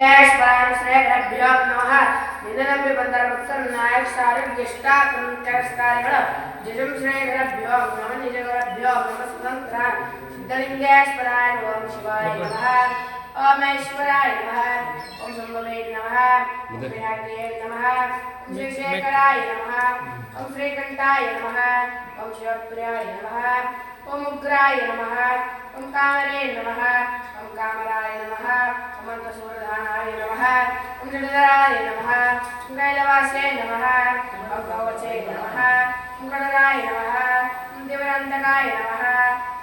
ಶ್ರೇಯಸ್ಪರಾಂಶ್ರೇಯಗ್ರಭ್ಯೋ ನಮಃ ನಿನನಂಬಿ ಬಂದರ ಭಕ್ತರು ನಾಯಕ ಸಾರಂ ಎಷ್ಟಾತ್ಮ ಕೈಸ್ಕಾರ್ಯಗಳು ಜಜಂ ಶ್ರೇಯಗ್ರಭ್ಯೋ ನಮ ನಿಜಗರಭ್ಯೋ ನಮ ಸುತಂತ್ರ ಸಿದ್ಧಲಿಂಗೇಶ್ವರಾಯ ಓಂ ಶಿವಾಯ ನಮಃ ಓಂ ಐಶ್ವರಾಯ ನಮಃ ಓಂ ಸಂಭವೇ ನಮಃ ಓಂ ವಿರಾಟಿಯೇ ನಮಃ ಓಂ ಶ್ರೀ ಶೇಖರಾಯ ನಮಃ ಓಂ ಶ್ರೀಕಂಠಾಯ ನಮಃ ಓಂ ಶಿವಪ್ರಿಯಾಯ ನಮಃ ಓಂ ಉಗ್ರಾಯ ನಮಃ ಓಂ ಕಾಮರೇ ನಮಃ ಓಂ ಕಾಮರಾಯ ನಮಃ ಓಂ ಅಂತಸೂರದ ओंकाराय नमः। कुंडलराय नमः। कुंडलवासाय नमः। भगवते नमः। कुंडलराय नमः। देवरांतकाय नमः।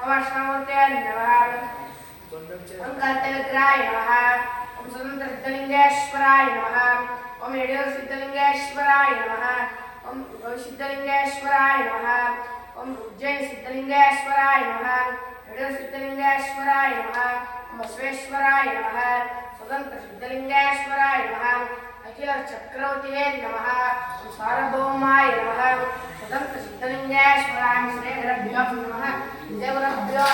वमर्षमूर्तये नमः। ओंकारतविग्रहाय नमः। ओम स्वतंत्रलिंगेश्वराय नमः। ओम रेडियो सिद्धलिंगेश्वराय नमः। ओम सिद्धलिंगेश्वराय नमः। ओम उज्जैन सिद्धलिंगेश्वराय नमः। रेडियो सिद्धलिंगेश्वराय नमः। ओम बसवेश्वराय नमः। स्वतन्त्रसिद्धलिङ्गेश्वराय नमः। अखिल अखिलचक्रवर्तिने नमः। सार्वभौमाय नमः। स्वतन्त्रसिद्धलिङ्गेश्वराय श्रीधरभ्यो नमः। विजयगुरभ्यो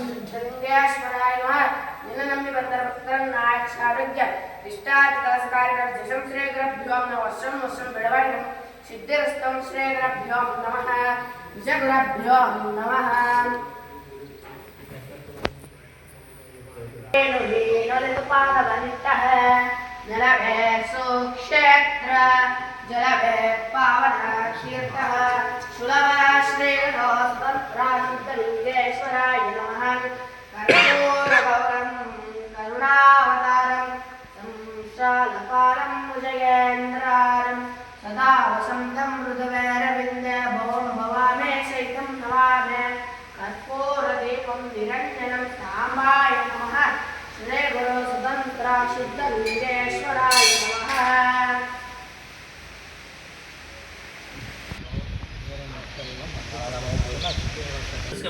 सिद्धलिंगेश्वराय नमः। निलनम्बिबन्धरपुत्रन्नाक्षाभिज्ञ इष्टातिदासकारिणर्जशं श्रीगुरभ्यो न वर्षं वर्षं विडवणं सिद्धिरस्तं श्रीगुरभ्यो नमः। विजयगुरभ्यो नमः। ज्वलितपादभरितः जलभे सुक्षेत्र जलभे पावनक्षीर्तः सुलभाश्रेयस्तन्त्राशिद्धलिङ्गेश्वराय नमः कर्पूरगौरं करुणावतारं संशालपालं मुजयेन्द्राय どうも、みんなでのお客様がまた、ありがとうございます。